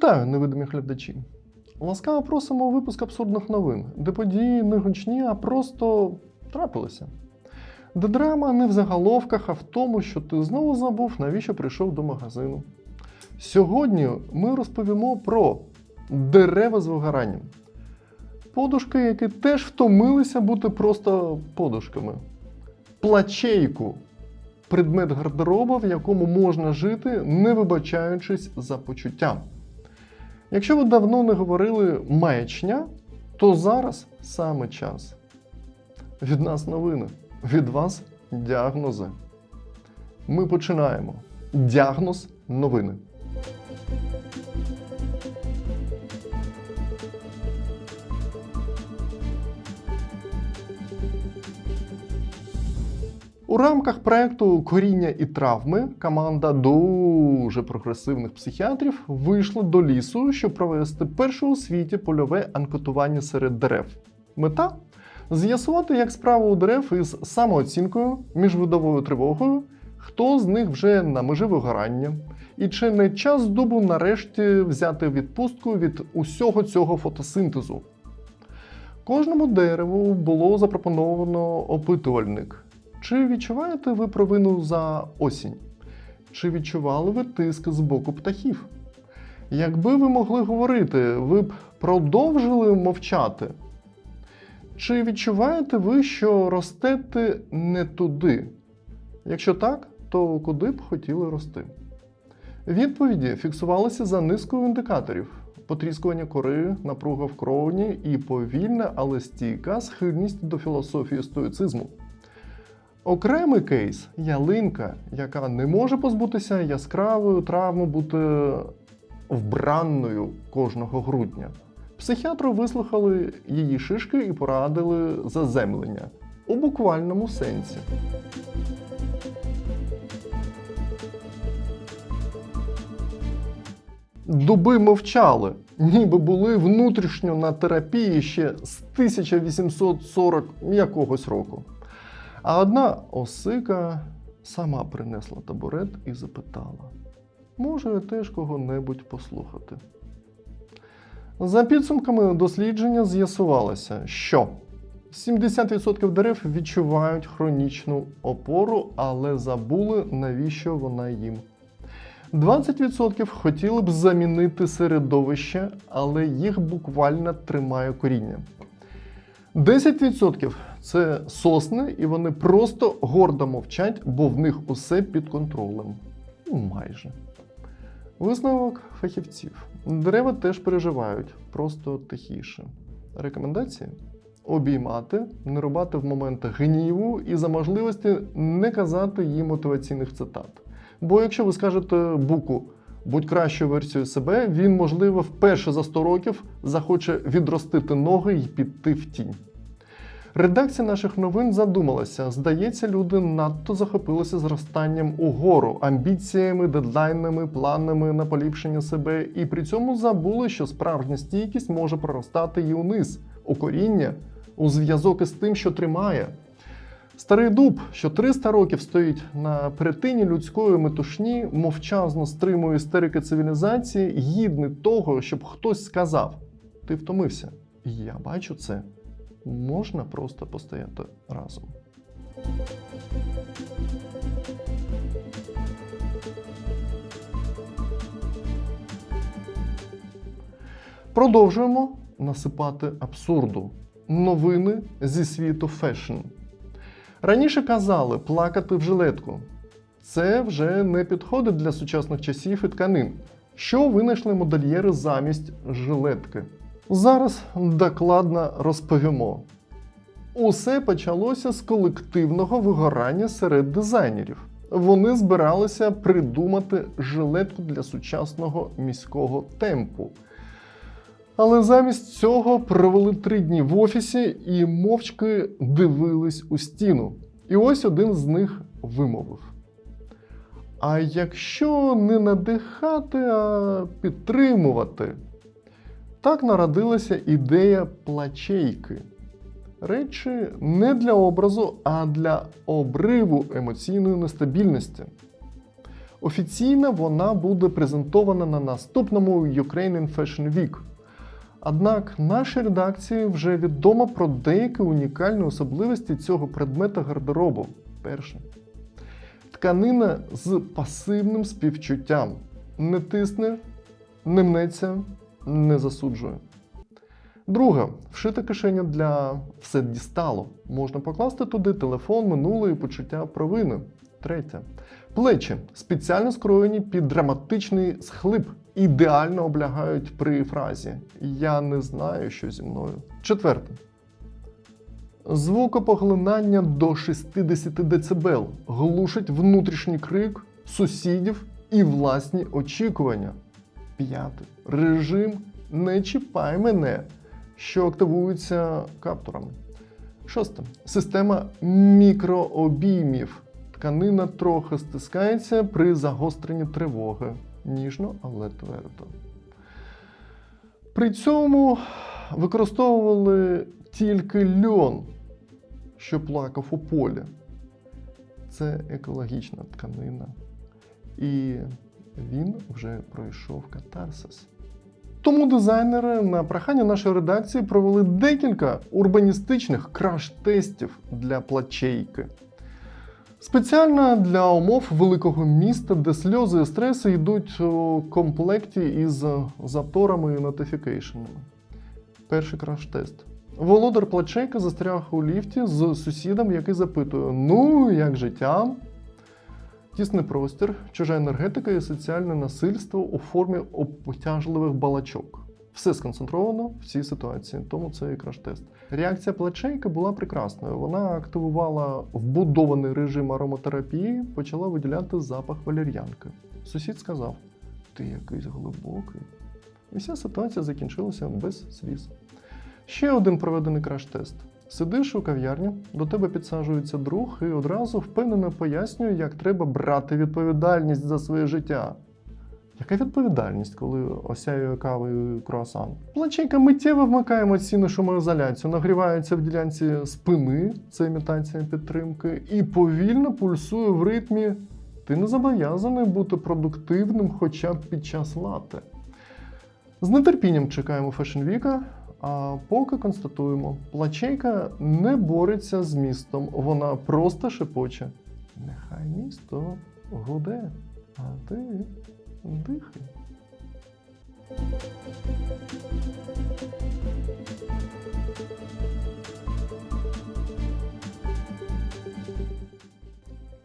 Вітаю, невидимі глядачі. Ласкаво просимо у випуск абсурдних новин, де події не гучні, а просто трапилися. Де драма не в заголовках, а в тому, що ти знову забув, навіщо прийшов до магазину. Сьогодні ми розповімо про дерева з вигоранням. Подушки, які теж втомилися бути просто подушками. Плачейку предмет гардероба, в якому можна жити, не вибачаючись за почуття. Якщо ви давно не говорили маячня, то зараз саме час. Від нас новини, від вас діагнози. Ми починаємо. Діагноз новини. У рамках проекту Коріння і травми команда дуже прогресивних психіатрів вийшла до лісу, щоб провести перше у світі польове анкетування серед дерев. Мета з'ясувати, як справа у дерев із самооцінкою, міжвидовою тривогою, хто з них вже на межі вигорання, і чи не час дубу нарешті взяти відпустку від усього цього фотосинтезу. Кожному дереву було запропоновано опитувальник. Чи відчуваєте ви провину за осінь? Чи відчували ви тиск з боку птахів? Якби ви могли говорити, ви б продовжили мовчати? Чи відчуваєте ви, що ростете не туди? Якщо так, то куди б хотіли рости? Відповіді фіксувалися за низкою індикаторів: потріскування кори, напруга в кровні і повільна, але стійка схильність до філософії стоїцизму. Окремий кейс ялинка, яка не може позбутися яскравої травми бути вбранною кожного грудня. Психіатри вислухали її шишки і порадили заземлення у буквальному сенсі. Дуби мовчали, ніби були внутрішньо на терапії ще з 1840 якогось року. А одна осика сама принесла табурет і запитала: може теж кого-небудь послухати. За підсумками дослідження з'ясувалося, що 70% дерев відчувають хронічну опору, але забули, навіщо вона їм. 20% хотіли б замінити середовище, але їх буквально тримає коріння. 10% це сосни, і вони просто гордо мовчать, бо в них усе під контролем. Ну, Майже. Висновок фахівців. Дерева теж переживають, просто тихіше. Рекомендації: обіймати, не рубати в моментах гніву і за можливості не казати їм мотиваційних цитат. Бо якщо ви скажете буку будь кращою версією себе, він, можливо, вперше за 100 років захоче відростити ноги і піти в тінь. Редакція наших новин задумалася. Здається, люди надто захопилися зростанням угору, амбіціями, дедлайнами, планами на поліпшення себе, і при цьому забули, що справжня стійкість може проростати і униз, у коріння, у зв'язок із тим, що тримає. Старий дуб, що 300 років стоїть на перетині людської метушні, мовчазно стримує істерики цивілізації, гідний того, щоб хтось сказав: Ти втомився. Я бачу це. Можна просто постояти разом. Продовжуємо насипати абсурду. Новини зі світу фешн. Раніше казали плакати в жилетку. Це вже не підходить для сучасних часів і тканин. Що винайшли модельєри замість жилетки? Зараз докладно розповімо. Усе почалося з колективного вигорання серед дизайнерів. Вони збиралися придумати жилетку для сучасного міського темпу. Але замість цього провели три дні в офісі і мовчки дивились у стіну. І ось один з них вимовив: А якщо не надихати, а підтримувати? Так народилася ідея плачейки. Речі не для образу, а для обриву емоційної нестабільності. Офіційно вона буде презентована на наступному Ukrainian Fashion Week. Однак нашій редакції вже відомо про деякі унікальні особливості цього предмета гардеробу. Перше. Тканина з пасивним співчуттям. Не тисне, не мнеться, не засуджує. Друге, вшита кишеня для все дістало. Можна покласти туди телефон, минуле і почуття провини. Третє. Плечі спеціально скроєні під драматичний схлип, ідеально облягають при фразі Я не знаю, що зі мною. Четверте. Звукопоглинання до 60 дБ глушить внутрішній крик сусідів і власні очікування. П'яте. Режим Не чіпай мене, що активується каптурами. Шосте. Система мікрообіймів. Тканина трохи стискається при загостренні тривоги. Ніжно, але твердо. При цьому використовували тільки льон, що плакав у полі. Це екологічна тканина. І він вже пройшов катарсис. Тому дизайнери на прохання нашої редакції провели декілька урбаністичних краш-тестів для плачейки. Спеціально для умов великого міста, де сльози і стреси йдуть у комплекті із заторами і нотифікейшенами. Перший краш-тест. Володар плачейка застряг у ліфті з сусідом, який запитує: Ну, як життя? Тісний простір, чужа енергетика і соціальне насильство у формі обтяжливих балачок. Все сконцентровано в цій ситуації, тому це і краш-тест. Реакція плачейка була прекрасною. Вона активувала вбудований режим ароматерапії, почала виділяти запах валер'янки. Сусід сказав: Ти якийсь глибокий. І вся ситуація закінчилася без сліз. Ще один проведений краш-тест. Сидиш у кав'ярні, до тебе підсаджується друг і одразу впевнено пояснює, як треба брати відповідальність за своє життя. Яка відповідальність, коли осяює кавою круасан? Плачейка миттєво вмикає емоційну шумоізоляцію, нагрівається в ділянці спини, це імітація підтримки, і повільно пульсує в ритмі. Ти не зобов'язаний бути продуктивним хоча б під час лати. З нетерпінням чекаємо Week, а поки констатуємо, плачейка не бореться з містом, вона просто шепоче. Нехай місто гуде, а ти дихай.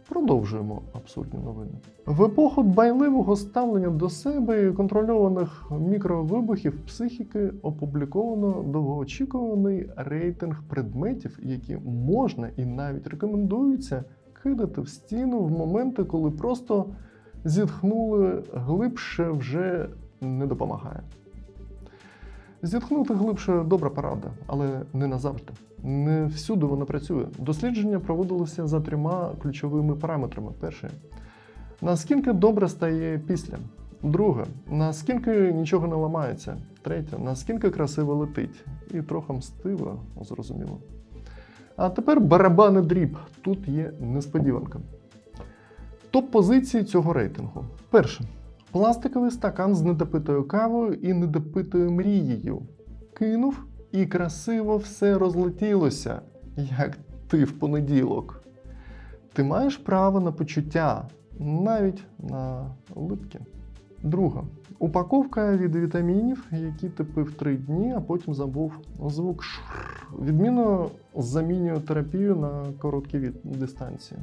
Продовжуємо абсурдні новини. В епоху дбайливого ставлення до себе і контрольованих мікровибухів психіки опубліковано довгоочікуваний рейтинг предметів, які можна і навіть рекомендується кидати в стіну в моменти, коли просто зітхнули глибше вже не допомагає. Зітхнути глибше добра порада, але не назавжди. Не всюди вона працює. Дослідження проводилися за трьома ключовими параметрами. Перше, наскільки добре стає після. Друге, наскільки нічого не ламається. Третє, наскільки красиво летить. І трохи мстиво, зрозуміло. А тепер барабани дріб. Тут є несподіванка. Топ-позиції цього рейтингу. Перше. Пластиковий стакан з недопитою кавою і недопитою мрією. Кинув і красиво все розлетілося, як ти в понеділок. Ти маєш право на почуття, навіть на липки. Друга. Упаковка від вітамінів, які ти пив три дні, а потім забув звук шр. Відмінно замінює терапію на короткі від... дистанції.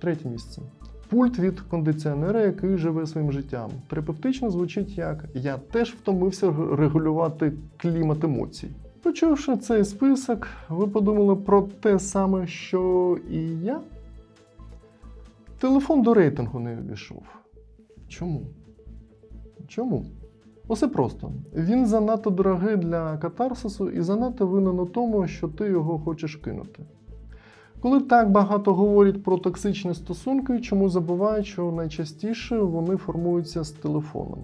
Третє місце. Пульт від кондиціонера, який живе своїм життям. Терапевтично звучить як Я теж втомився регулювати клімат емоцій. Почувши цей список, ви подумали про те саме, що і я? Телефон до рейтингу не увійшов. Чому? Чому? Усе просто. Він занадто дорогий для катарсису і занадто винен у тому, що ти його хочеш кинути. Коли так багато говорять про токсичні стосунки, чому забувають, що найчастіше вони формуються з телефоном.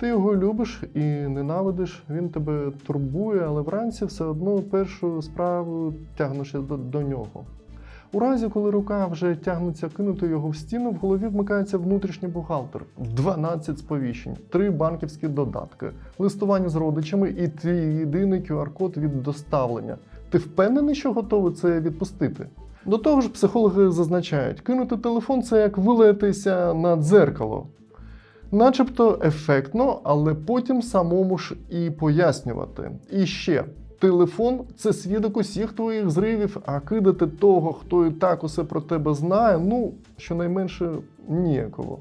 Ти його любиш і ненавидиш, він тебе турбує, але вранці все одно першою справою тягнешся до, до нього. У разі, коли рука вже тягнеться кинути його в стіну, в голові вмикається внутрішній бухгалтер, 12 сповіщень, 3 банківські додатки, листування з родичами і твій єдиний QR-код від доставлення. Ти впевнений, що готовий це відпустити? До того ж, психологи зазначають, кинути телефон це як вилаятися на дзеркало. Начебто ефектно, але потім самому ж і пояснювати. І ще. Телефон це свідок усіх твоїх зривів, а кидати того, хто і так усе про тебе знає, ну, щонайменше ніяково.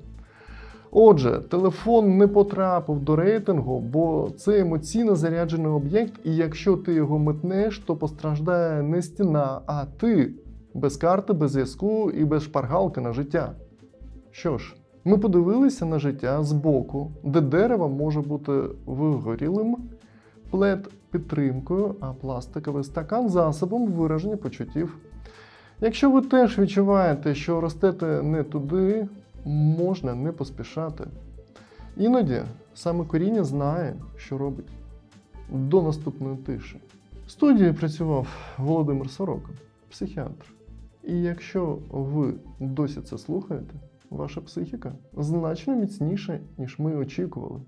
Отже, телефон не потрапив до рейтингу, бо це емоційно заряджений об'єкт, і якщо ти його метнеш, то постраждає не стіна, а ти без карти, без зв'язку і без шпаргалки на життя. Що ж, ми подивилися на життя збоку, де дерево може бути вигорілим, плед підтримкою, а пластиковий стакан засобом вираження почуттів. Якщо ви теж відчуваєте, що ростете не туди, можна не поспішати. Іноді саме коріння знає, що робить. До наступної тиші. В студії працював Володимир Сорока, психіатр. І якщо ви досі це слухаєте, ваша психіка значно міцніша, ніж ми очікували.